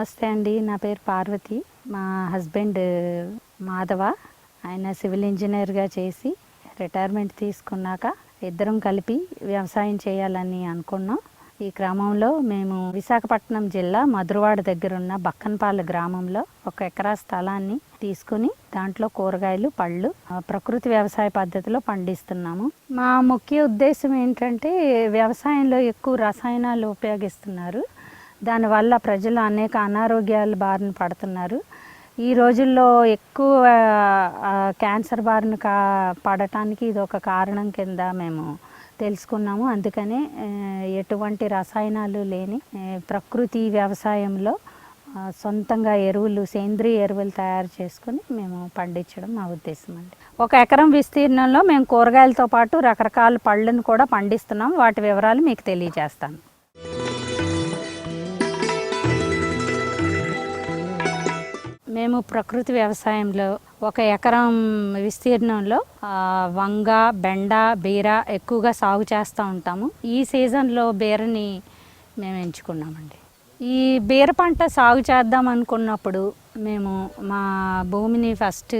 నమస్తే అండి. నా పేరు పార్వతి. మా హస్బెండ్ మాధవ. ఆయన సివిల్ ఇంజనీర్గా చేసి రిటైర్మెంట్ తీసుకున్నాక ఇద్దరం కలిపి వ్యవసాయం చేయాలని అనుకున్నాం. ఈ క్రమంలో మేము విశాఖపట్నం జిల్లా మధురవాడ దగ్గర ఉన్న బక్కన్పాలె గ్రామంలో ఒక ఎకరా స్థలాన్ని తీసుకుని దాంట్లో కూరగాయలు పళ్ళు ప్రకృతి వ్యవసాయ పద్ధతిలో పండిస్తున్నాము. మా ముఖ్య ఉద్దేశం ఏంటంటే వ్యవసాయంలో ఎక్కువ రసాయనాలు ఉపయోగిస్తున్నారు. దానివల్ల ప్రజలు అనేక అనారోగ్యాల బారిన పడుతున్నారు. ఈ రోజుల్లో ఎక్కువ క్యాన్సర్ బారిన కా పడటానికి ఇది ఒక కారణం కింద మేము తెలుసుకున్నాము. అందుకనే ఎటువంటి రసాయనాలు లేని ప్రకృతి వ్యవసాయంలో సొంతంగా ఎరువులు సేంద్రియ ఎరువులు తయారు చేసుకుని మేము పండించడం మా ఉద్దేశం అండి. ఒక ఎకరం విస్తీర్ణంలో మేము కూరగాయలతో పాటు రకరకాల పళ్ళను కూడా పండిస్తున్నాం. వాటి వివరాలు మీకు తెలియజేస్తాను. మేము ప్రకృతి వ్యవసాయంలో ఒక ఎకరం విస్తీర్ణంలో వంగ బెండ బీర ఎక్కువగా సాగు చేస్తూ ఉంటాము. ఈ సీజన్లో బీరని మేము ఎంచుకున్నామండి. ఈ బీర పంట సాగు చేద్దాం అనుకున్నప్పుడు మేము మా భూమిని ఫస్ట్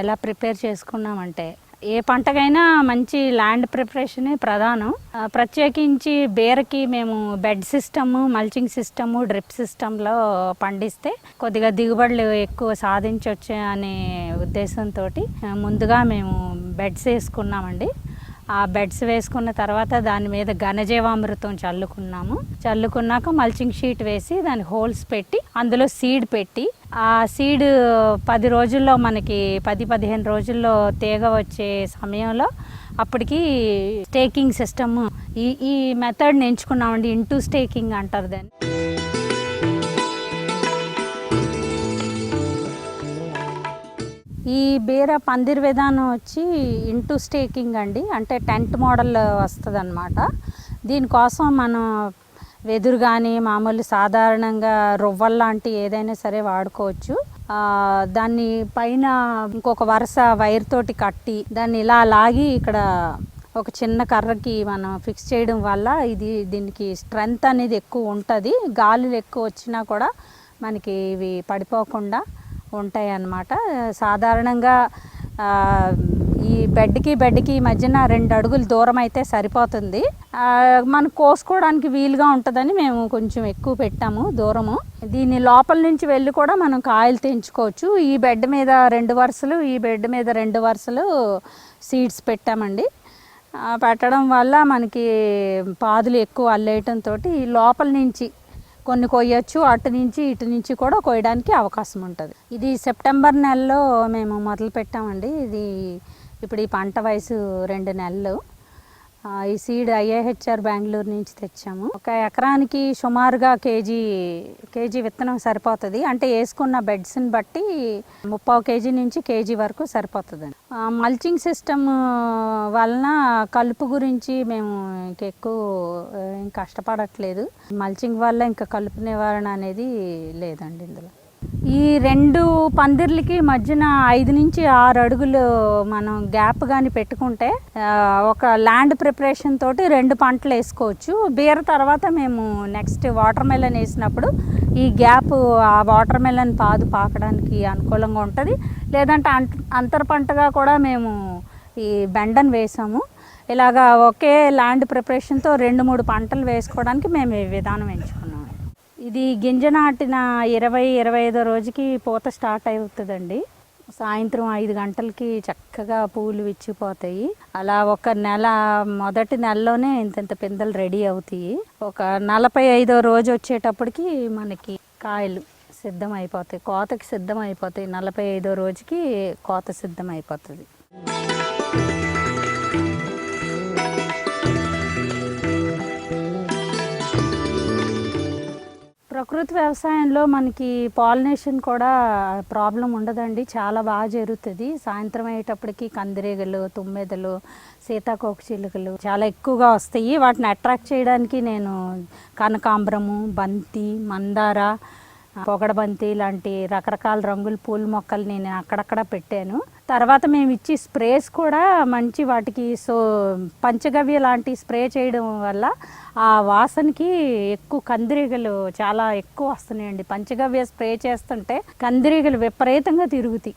ఎలా ప్రిపేర్ చేసుకున్నామంటే ఏ పంటకైనా మంచి ల్యాండ్ ప్రిపరేషనే ప్రధానం. ప్రత్యేకించి బీరకి మేము bed system mulching system drip సిస్టంలో పండిస్తే కొద్దిగా దిగుబడులు ఎక్కువ సాధించవచ్చు అనే ఉద్దేశంతో ముందుగా మేము బెడ్స్ వేసుకున్నామండి. ఆ బెడ్స్ వేసుకున్న తర్వాత దాని మీద ఘనజీవామృతం చల్లుకున్నాము. చల్లుకున్నాక మల్చింగ్ షీట్ వేసి దాని హోల్స్ పెట్టి అందులో సీడ్ పెట్టి ఆ సీడ్ పది రోజుల్లో మనకి పది పదిహేను రోజుల్లో తీగ వచ్చే సమయంలో అప్పటికి స్టేకింగ్ సిస్టమ్ ఈ ఈ మెథడ్ని ఎంచుకున్నామండి ఇంటూ స్టేకింగ్ అంటారు దాన్ని. ఈ బీర పందిర్ విధానం వచ్చి ఇంటూ స్టేకింగ్ అండి అంటే టెంట్ మోడల్ వస్తుంది అనమాట దీనికోసం మనం వెదురు కానీ మామూలు సాధారణంగా రొవ్వల్లాంటి ఏదైనా సరే వాడుకోవచ్చు. దాన్ని పైన ఇంకొక వరుస వైర్ తోటి కట్టి దాన్ని ఇలా లాగి ఇక్కడ ఒక చిన్న కర్రకి మనం ఫిక్స్ చేయడం వల్ల ఇది దీనికి స్ట్రెంగ్త్ అనేది ఎక్కువ ఉంటుంది. గాలులు ఎక్కువ వచ్చినా కూడా మనకి ఇవి పడిపోకుండా ఉంటాయి అన్నమాట సాధారణంగా ఈ బెడ్కి బెడ్కి మధ్యన రెండు అడుగులు దూరం అయితే సరిపోతుంది. మనం కోసుకోవడానికి వీలుగా ఉంటుందని మేము కొంచెం ఎక్కువ పెట్టాము దూరము. దీని లోపల నుంచి వెళ్ళి కూడా మనం కాయలు తెంచుకోవచ్చు. ఈ బెడ్ మీద రెండు వరుసలు ఈ బెడ్ మీద రెండు వరుసలు సీడ్స్ పెట్టామండి. పెట్టడం వల్ల మనకి పాదులు ఎక్కువ అల్లేయటంతో లోపల నుంచి కొన్ని కొయ్యొచ్చు అటు నుంచి ఇటు నుంచి కూడా కొయ్యడానికి అవకాశం ఉంటుంది. ఇది సెప్టెంబర్ నెలలో మేము మొదలు పెట్టామండి ఇది ఇప్పుడు ఈ పంట వయసు రెండు నెలలు. ఈ సీడ్ ఐఏహెచ్ఆర్ బెంగళూరు నుంచి తెచ్చాము. ఒక ఎకరానికి సుమారుగా కేజీ కేజీ విత్తనం సరిపోతుంది. అంటే వేసుకున్న బెడ్స్ని బట్టి ముప్పావు కేజీ నుంచి కేజీ వరకు సరిపోతుంది. మల్చింగ్ సిస్టమ్ వలన కలుపు గురించి మేము ఇంకెక్కువ కష్టపడట్లేదు. మల్చింగ్ వల్ల ఇంకా కలుపు నివారణ అనేది లేదండి ఇందులో. ఈ రెండు పందిర్లకి మధ్యన ఐదు నుంచి ఆరు అడుగులు మనం గ్యాప్ కానీ పెట్టుకుంటే ఒక ల్యాండ్ ప్రిపరేషన్ తోటి రెండు పంటలు వేసుకోవచ్చు. బీర తర్వాత మేము నెక్స్ట్ వాటర్ మెలన్ వేసినప్పుడు ఈ గ్యాప్ ఆ వాటర్ మెలన్ పాదు పాకడానికి అనుకూలంగా ఉంటుంది. లేదంటే అంత అంతర పంటగా కూడా మేము ఈ బెండను వేసాము. ఇలాగా ఒకే ల్యాండ్ ప్రిపరేషన్తో రెండు మూడు పంటలు వేసుకోవడానికి మేము ఈ విధానం ఎంచుకున్నాం. ఇది గింజ నాటిన ఇరవై ఇరవై ఐదో రోజుకి పూత స్టార్ట్ అవుతుందండి. సాయంత్రం ఐదు గంటలకి చక్కగా పూలు విచ్చిపోతాయి. అలా ఒక నెల మొదటి నెలలోనే ఇంతంత పిందెలు రెడీ అవుతాయి. ఒక నలభై ఐదో రోజు వచ్చేటప్పటికి మనకి కాయలు సిద్ధం అయిపోతాయి కోతకి సిద్ధం అయిపోతాయి నలభై ఐదో రోజుకి కోత సిద్ధం అయిపోతుంది ప్రకృతి వ్యవసాయంలో మనకి పాలినేషన్ కూడా ప్రాబ్లం ఉండదండి. చాలా బాగా జరుగుతుంది. సాయంత్రం అయ్యేటప్పటికి కందిరీగలు తుమ్మెదలు సీతాకోక చిలుకలు చాలా ఎక్కువగా వస్తాయి. వాటిని అట్రాక్ట్ చేయడానికి నేను కనకాంబరము బంతి మందార పొగడబంతి లాంటి రకరకాల రంగుల పూల మొక్కలు నేను అక్కడక్కడ పెట్టాను. తర్వాత మేము ఇచ్చి స్ప్రేస్ కూడా మంచి వాటికి సో పంచగవ్య లాంటి స్ప్రే చేయడం వల్ల ఆ వాసనకి ఎక్కువ కందిరీగలు చాలా ఎక్కువ వస్తున్నాయండి. పంచగవ్య స్ప్రే చేస్తుంటే కందిరీగలు విపరీతంగా తిరుగుతాయి.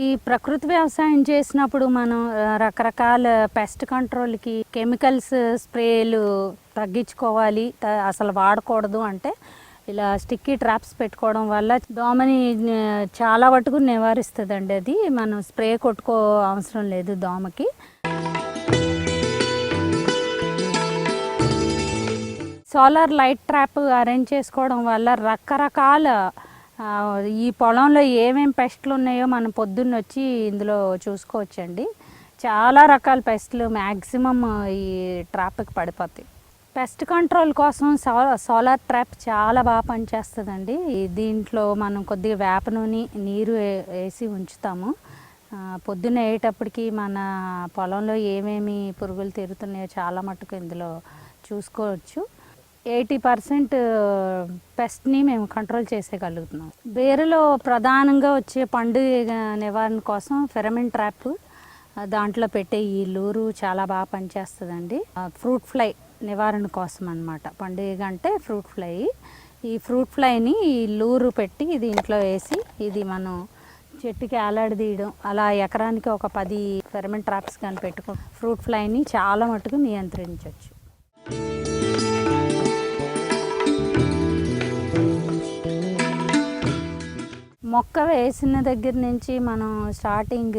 ఈ ప్రకృతి వ్యవసాయం చేసినప్పుడు మనం రకరకాల పెస్ట్ కంట్రోల్కి కెమికల్స్ స్ప్రేలు తగ్గించుకోవాలి. త- అసలు వాడకూడదు అంటే ఇలా స్టిక్కీ ట్రాప్స్ పెట్టుకోవడం వల్ల దోమని చాలా మటుకు నివారిస్తుందండి అది. మనం స్ప్రే కొట్టుకో అవసరం లేదు దోమకి. సోలార్ లైట్ ట్రాప్ అరేంజ్ చేసుకోవడం వల్ల రకరకాల ఈ పొలంలో ఏమేమి పెస్ట్లు ఉన్నాయో మనం పొద్దున్న వచ్చి ఇందులో చూసుకోవచ్చండి. చాలా రకాల పెస్ట్లు మ్యాక్సిమం ఈ ట్రాప్కి పడిపోతాయి. పెస్ట్ కంట్రోల్ కోసం సో సోలార్ ట్రాప్ చాలా బాగా పనిచేస్తుందండి. దీంట్లో మనం కొద్దిగా వేప నూనె నీరు వేసి ఉంచుతాము. పొద్దున్న వేయేటప్పటికి మన పొలంలో ఏమేమి పురుగులు తిరుగుతున్నాయో చాలా మటుకు ఇందులో చూసుకోవచ్చు. ఎయిటీ పర్సెంట్ పెస్ట్ని మేము కంట్రోల్ చేసేయగలుగుతున్నాం. బేరులో ప్రధానంగా వచ్చే పండుగ నివారణ కోసం ఫెరమిన్ ట్రాప్ దాంట్లో పెట్టే ఈ లూరు చాలా బాగా పనిచేస్తుందండి. ఫ్రూట్ ఫ్లై నివారణ కోసం అనమాట పండుగ అంటే ఫ్రూట్ ఫ్లై. ఈ ఫ్రూట్ ఫ్లైని ఈ లూరు పెట్టి దీంట్లో వేసి ఇది మనం చెట్టుకి అలాడదీయడం అలా ఎకరానికి ఒక పది ఫెరమిన్ ట్రాప్స్ కానీ పెట్టుకో ఫ్రూట్ ఫ్లైని చాలా మటుకు నియంత్రించవచ్చు మొక్క వేసిన దగ్గర నుంచి మనం స్టార్టింగ్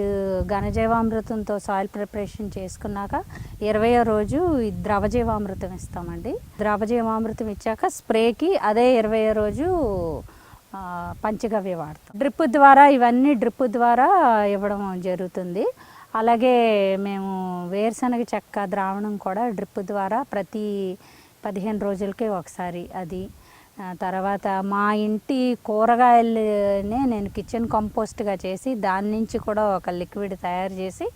ఘనజీవామృతంతో సాయిల్ ప్రిపరేషన్ చేసుకున్నాక ఇరవయో రోజు ద్రవజీవామృతం ఇస్తామండి. ద్రవజీవామృతం ఇచ్చాక స్ప్రేకి అదే ఇరవయో రోజు పంచగవ్య వాడతాం. డ్రిప్ ద్వారా ఇవన్నీ డ్రిప్ ద్వారా ఇవ్వడం జరుగుతుంది. అలాగే మేము వేరుశనగ చెక్క ద్రావణం కూడా డ్రిప్ ద్వారా ప్రతి పదిహేను రోజులకే ఒకసారి అది తర్వాత మా ఇంటి కూరగాయలనే నేను కిచెన్ కంపోస్ట్గా చేసి దాని నుంచి కూడా ఒక లిక్విడ్ తయారు చేసి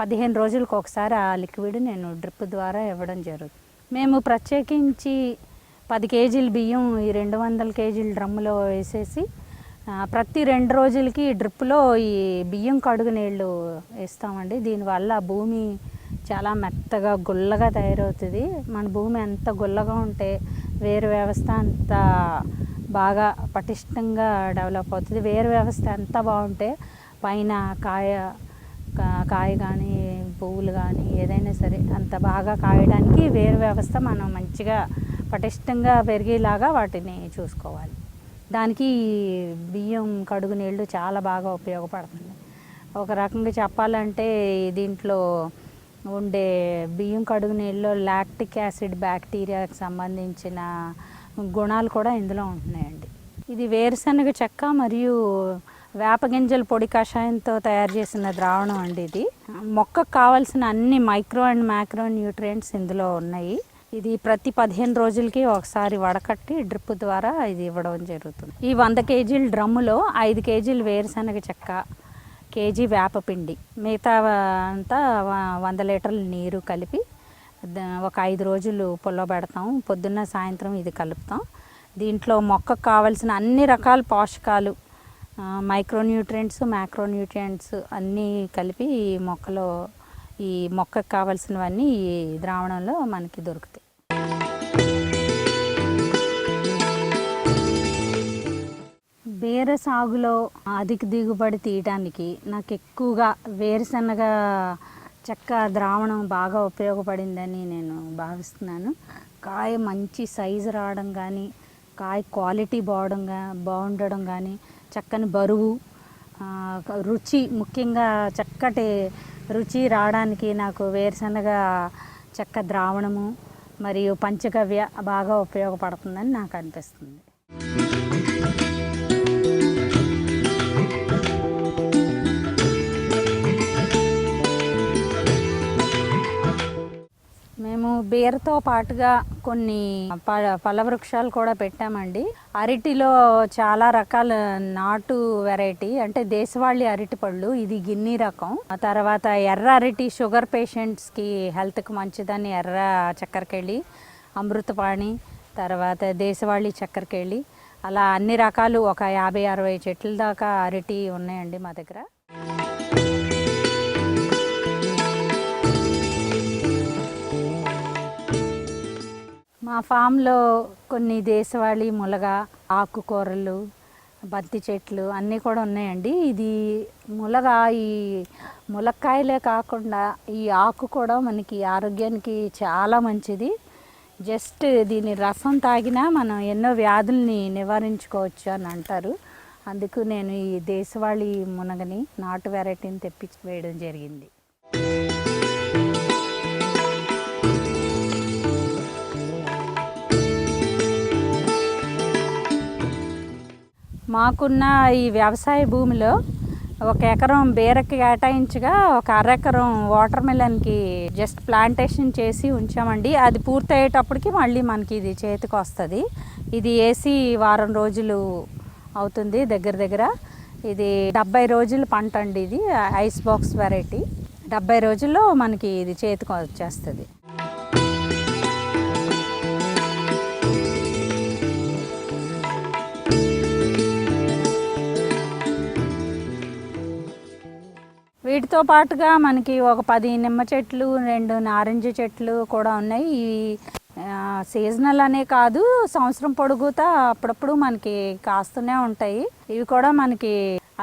పదిహేను రోజులకు ఒకసారి ఆ లిక్విడ్ నేను డ్రిప్ ద్వారా ఇవ్వడం జరుగుతుంది. మేము ప్రత్యేకించి పది కేజీల బియ్యం ఈ రెండు వందల కేజీల డ్రమ్ములో వేసేసి ప్రతి రెండు రోజులకి డ్రిప్లో ఈ బియ్యం కడుగు నీళ్ళు వేస్తామండి దీనివల్ల భూమి చాలా మెత్తగా గుల్లగా తయారవుతుంది. మన భూమి ఎంత గుల్లగా ఉంటే వేరు వ్యవస్థ అంత బాగా పటిష్టంగా డెవలప్ అవుతుంది. వేరు వ్యవస్థ ఎంత బాగుంటే పైన కాయ కా- కాయ కానీ పువ్వులు కానీ ఏదైనా సరే అంత బాగా కాయడానికి వేరు వ్యవస్థ మనం మంచిగా పటిష్టంగా పెరిగేలాగా వాటిని చూసుకోవాలి. దానికి బియ్యం కడుగు నీళ్ళు చాలా బాగా ఉపయోగపడుతుంది. ఒక రకంగా చెప్పాలంటే దీంట్లో ఉండే బియ్యం కడుగు నీళ్ళలో లాక్టిక్ యాసిడ్ బ్యాక్టీరియాకి సంబంధించిన గుణాలు కూడా ఇందులో ఉంటున్నాయండి. ఇది వేరుశనగ చెక్క మరియు వేప గింజల పొడి కషాయంతో తయారు చేసిన ద్రావణం అండి ఇది. మొక్కకు కావాల్సిన అన్ని మైక్రో అండ్ మ్యాక్రో న్యూట్రియంట్స్ ఇందులో ఉన్నాయి. ఇది ప్రతి పదిహేను రోజులకి ఒకసారి వడకట్టి డ్రిప్ ద్వారా ఇది ఇవ్వడం జరుగుతుంది. ఈ వంద కేజీల డ్రమ్ములో ఐదు కేజీలు వేరుశనగ చెక్క కేజీ వేపపిండి మిగతా అంతా వంద లీటర్ల నీరు కలిపి ఒక ఐదు రోజులు పుల్లబెడతాం పొద్దున్న సాయంత్రం ఇది కలుపుతాం. దీంట్లో మొక్కకు కావలసిన అన్ని రకాల పోషకాలు మైక్రోన్యూట్రియంట్స్ మ్యాక్రోన్యూట్రియంట్స్ అన్నీ కలిపి ఈ మొక్కలో ఈ మొక్కకు కావలసినవన్నీ ఈ ద్రావణంలో మనకి దొరుకుతాయి. బీర సాగులో అధిక దిగుబడి తీయడానికి నాకు ఎక్కువగా వేరుశనగ చెక్క ద్రావణం బాగా ఉపయోగపడిందని నేను భావిస్తున్నాను. కాయ మంచి సైజు రావడం కానీ కాయ క్వాలిటీ బావడం బాగుండడం కానీ చక్కని బరువు రుచి ముఖ్యంగా చక్కటి రుచి రావడానికి నాకు వేరుశనగ చెక్క ద్రావణము మరియు పంచగవ్య బాగా ఉపయోగపడుతుందని నాకు అనిపిస్తుంది. మేము మేము బీరతో పాటుగా కొన్ని ప- పళ్ళ వృక్షాలు కూడా పెట్టామండి. అరటిలో చాలా రకాల నాటు వెరైటీ అంటే దేశవాళీ అరటి పళ్ళు ఇది గిన్ని రకం. ఆ తర్వాత ఎర్ర అరటి షుగర్ పేషెంట్స్కి హెల్త్కి మంచిదని ఎర్ర చక్కెరకెళ్ళి అమృతపాణి తర్వాత దేశవాళీ చక్కెరకెళ్ళి అలా అన్ని రకాలు ఒక యాభై అరవై చెట్ల దాకా అరటి ఉన్నాయండి మా దగ్గర. మా ఫామ్లో కొన్ని దేశవాళీ ములగ ఆకుకూరలు బంతి చెట్లు అన్నీ కూడా ఉన్నాయండి. ఇది ములగ ఈ ములక్కాయలే కాకుండా ఈ ఆకు కూడా మనకి ఆరోగ్యానికి చాలా మంచిది. జస్ట్ దీని రసం తాగినా మనం ఎన్నో వ్యాధుల్ని నివారించుకోవచ్చు అని అంటారు. అందుకు నేను ఈ దేశవాళీ మునగని నాటు వెరైటీని తెప్పించి వేయడం జరిగింది. మాకున్న ఈ వ్యవసాయ భూమిలో ఒక ఎకరం బీరకి కేటాయించగా ఒక అరెకరం వాటర్ మిలన్కి జస్ట్ ప్లాంటేషన్ చేసి ఉంచామండి. అది పూర్తయ్యేటప్పటికి మళ్ళీ మనకి ఇది చేతికి వస్తుంది. ఇది వేసి వారం రోజులు అవుతుంది దగ్గర దగ్గర. ఇది డెబ్బై రోజులు పంట అండి ఇది ఐస్ బాక్స్ వెరైటీ. డెబ్బై రోజుల్లో మనకి ఇది చేతికి వచ్చేస్తుంది. వీటితో పాటుగా మనకి ఒక పది నిమ్మ చెట్లు రెండు నారింజ చెట్లు కూడా ఉన్నాయి. ఇవి సీజనల్ అనే కాదు సంవత్సరం పొడుగుతా అప్పుడప్పుడు మనకి కాస్తూనే ఉంటాయి. ఇవి కూడా మనకి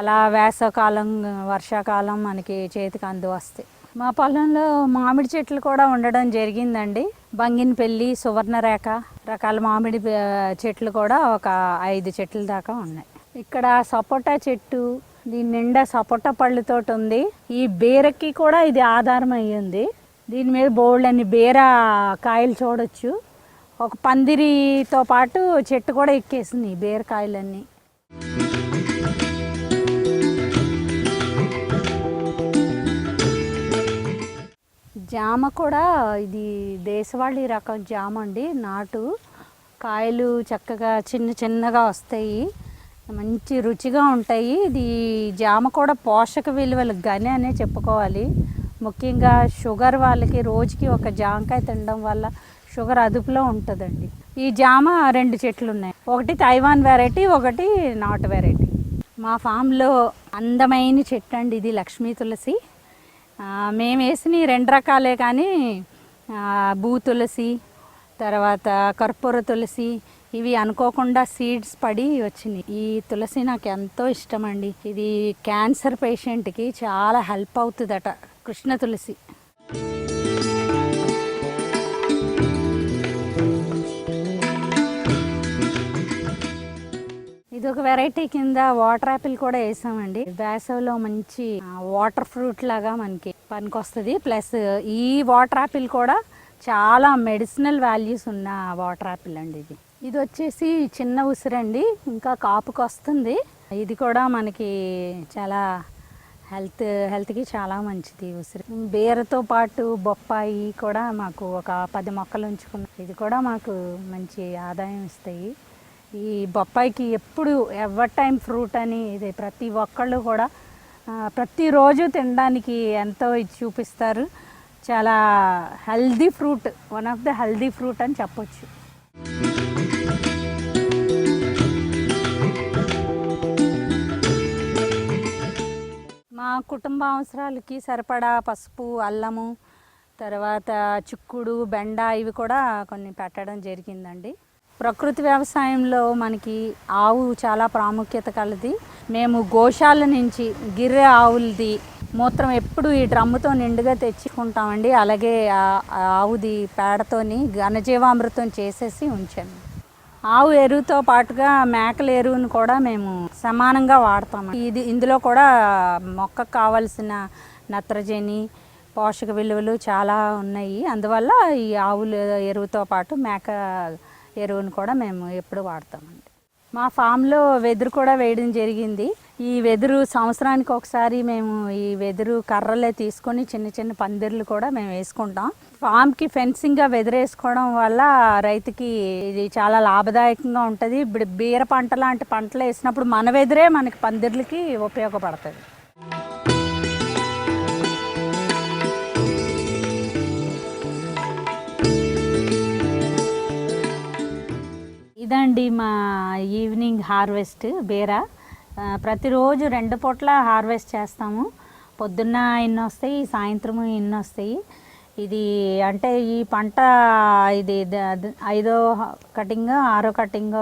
అలా వేసవకాలం వర్షాకాలం మనకి చేతికి అందు వస్తాయి. మా పొలంలో మామిడి చెట్లు కూడా ఉండడం జరిగిందండి. బంగినపల్లి సువర్ణరేఖ రకాల మామిడి చెట్లు కూడా ఒక ఐదు చెట్ల దాకా ఉన్నాయి. ఇక్కడ సపోటా చెట్టు దీని నిండా సపోటా పళ్ళతోటి ఉంది. ఈ బీరకి కూడా ఇది ఆధారం అయ్యింది దీని మీద బోల్డ్ అని బీర కాయలు చూడొచ్చు. ఒక పందిరితో పాటు చెట్టు కూడా ఎక్కేసింది బీరకాయలన్నీ జామ కూడా ఇది దేశవాళీ రకం జామ అండి. నాటు కాయలు చక్కగా చిన్న చిన్నగా వస్తాయి. మంచి రుచిగా ఉంటాయి. ఇది జామ కూడా పోషక విలువలు గని అనే చెప్పుకోవాలి. ముఖ్యంగా షుగర్ వాళ్ళకి రోజుకి ఒక జామకాయ తినడం వల్ల షుగర్ అదుపులో ఉంటుందండి. ఈ జామ రెండు చెట్లు ఉన్నాయి ఒకటి తైవాన్ వెరైటీ ఒకటి నాటు వెరైటీ. మా ఫామ్లో అందమైన చెట్టు అండి ఇది లక్ష్మీ తులసి. మేము వేసిన రెండు రకాలే కానీ భూ తులసి తర్వాత కర్పూర తులసి ఇవి అనుకోకుండా సీడ్స్ పడి వచ్చినాయి. ఈ తులసి నాకు ఎంతో ఇష్టం అండి ఇది క్యాన్సర్ పేషెంట్కి చాలా హెల్ప్ అవుతుందట కృష్ణ తులసి. ఇది ఒక వెరైటీ కింద వాటర్ యాపిల్ కూడా వేసామండి. వేసవిలో మంచి వాటర్ ఫ్రూట్ లాగా మనకి పనికొస్తుంది. ప్లస్ ఈ వాటర్ యాపిల్ కూడా చాలా మెడిసినల్ వాల్యూస్ ఉన్న వాటర్ యాపిల్ అండి ఇది. ఇది వచ్చేసి చిన్న ఉసిరండి. ఇంకా కాపుకి వస్తుంది ఇది కూడా మనకి చాలా హెల్త్ హెల్త్కి చాలా మంచిది ఉసిరి. బీరతో పాటు బొప్పాయి కూడా మాకు ఒక పది మొక్కలు ఉంచుకున్నాం. ఇది కూడా మాకు మంచి ఆదాయం ఇస్తాయి. ఈ బొప్పాయికి ఎప్పుడు ఎవర్ టైం ఫ్రూట్ అని ఇది ప్రతి ఒక్కళ్ళు కూడా ప్రతిరోజు తినడానికి ఎంతో ఇది చూపిస్తారు. చాలా healthy fruit one of the healthy fruit అని చెప్పొచ్చు. మా కుటుంబ అవసరాలకి సరిపడా పసుపు అల్లము తర్వాత చిక్కుడు బెండ ఇవి కూడా కొన్ని పెట్టడం జరిగిందండి. ప్రకృతి వ్యవసాయంలో మనకి ఆవు చాలా ప్రాముఖ్యత కలది. మేము గోశాల నుంచి గిర్రె ఆవులది మూత్రం ఎప్పుడు ఈ డ్రమ్ముతో నిండుగా తెచ్చుకుంటామండి. అలాగే ఆవుది పేడతోని ఘనజీవామృతం చేసేసి ఉంచాము. ఆవు ఎరువుతో పాటుగా మేకల ఎరువును కూడా మేము సమానంగా వాడతాము. ఇది ఇందులో కూడా మొక్కకు కావలసిన నత్రజని పోషక విలువలు చాలా ఉన్నాయి. అందువల్ల ఈ ఆవుల ఎరువుతో పాటు మేక ఎరువును కూడా మేము ఎప్పుడు వాడతామండి. మా ఫామ్లో వెదురు కూడా వేయడం జరిగింది. ఈ వెదురు సంవత్సరానికి ఒకసారి మేము ఈ వెదురు కర్రలే తీసుకొని చిన్న చిన్న పందిర్లు కూడా మేము వేసుకుంటాం. ఫామ్కి ఫెన్సింగ్గా వెదిరేసుకోవడం వల్ల రైతుకి ఇది చాలా లాభదాయకంగా ఉంటుంది. ఇప్పుడు బీర పంట లాంటి పంటలు వేసినప్పుడు మన వెదురే మనకి పందిర్లకి ఉపయోగపడుతుంది. ఇదండి మా ఈవినింగ్ హార్వెస్ట్ బీర. ప్రతిరోజు రెండు పూట్ల హార్వెస్ట్ చేస్తాము. పొద్దున్న ఇన్ని వస్తాయి సాయంత్రము ఇన్ని వస్తాయి. ఇది అంటే ఈ పంట ఇది ద- ఐదో కటింగ్ ఆరో కటింగ్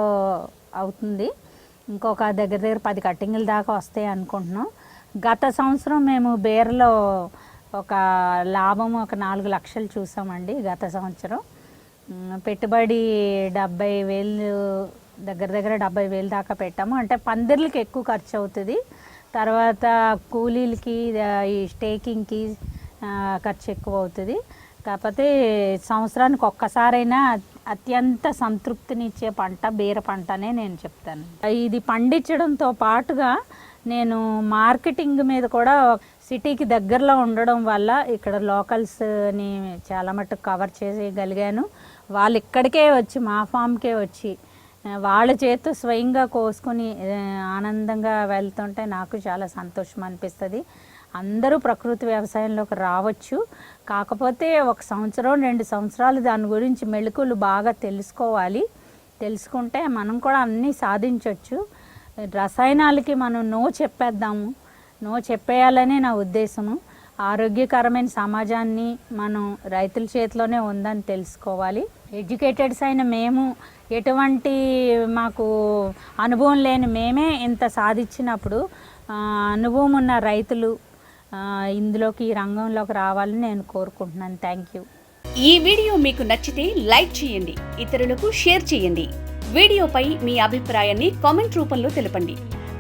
అవుతుంది. ఇంకొక దగ్గర దగ్గర పది కటింగ్ల దాకా వస్తాయి అనుకుంటున్నాం. గత సంవత్సరం మేము బీరలో ఒక లాభం ఒక నాలుగు లక్షలు చూసామండి గత సంవత్సరం. పెట్టుబడి డెబ్బై వేలు దగ్గర దగ్గర డెబ్బై వేలు దాకా పెట్టాము. అంటే పందిర్లకి ఎక్కువ ఖర్చు అవుతుంది తర్వాత కూలీలకి ఈ స్టేకింగ్కి ఖర్చు ఎక్కువ అవుతుంది కాకపోతే సంవత్సరానికి ఒక్కసారైనా అత్యంత సంతృప్తినిచ్చే పంట బీర పంటనే నేను చెప్తాను. ఇది పండించడంతో పాటుగా నేను మార్కెటింగ్ మీద కూడా సిటీకి దగ్గరలో ఉండడం వల్ల ఇక్కడ లోకల్స్ని చాలా మటుకు కవర్ చేయగలిగాను వాళ్ళు ఇక్కడికే వచ్చి మా ఫామ్కే వచ్చి వాళ్ళ చేతితో స్వయంగా కోసుకొని ఆనందంగా వెళ్తుంటే నాకు చాలా సంతోషం అనిపిస్తుంది. అందరూ ప్రకృతి వ్యవసాయంలోకి రావచ్చు. కాకపోతే ఒక సంవత్సరం రెండు సంవత్సరాలు దాని గురించి మెళుకులు బాగా తెలుసుకోవాలి. తెలుసుకుంటే మనం కూడా అన్నీ సాధించవచ్చు రసాయనాలకి మనం నో చెప్పేద్దాము. నో చెప్పేయాలనే నా ఉద్దేశము. ఆరోగ్యకరమైన సమాజాన్ని మనం రైతుల చేతిలోనే ఉందని తెలుసుకోవాలి. ఎడ్యుకేటెడ్స్ అయిన మేము ఎటువంటి మాకు అనుభవం లేని మేమే ఇంత సాధించినప్పుడు అనుభవం ఉన్న రైతులు ఇందులోకి ఈ రంగంలోకి రావాలని నేను కోరుకుంటున్నాను. థ్యాంక్ యూ ఈ వీడియో మీకు నచ్చితే లైక్ చేయండి ఇతరులకు షేర్ చేయండి. వీడియోపై మీ అభిప్రాయాన్ని కామెంట్ రూపంలో తెలపండి.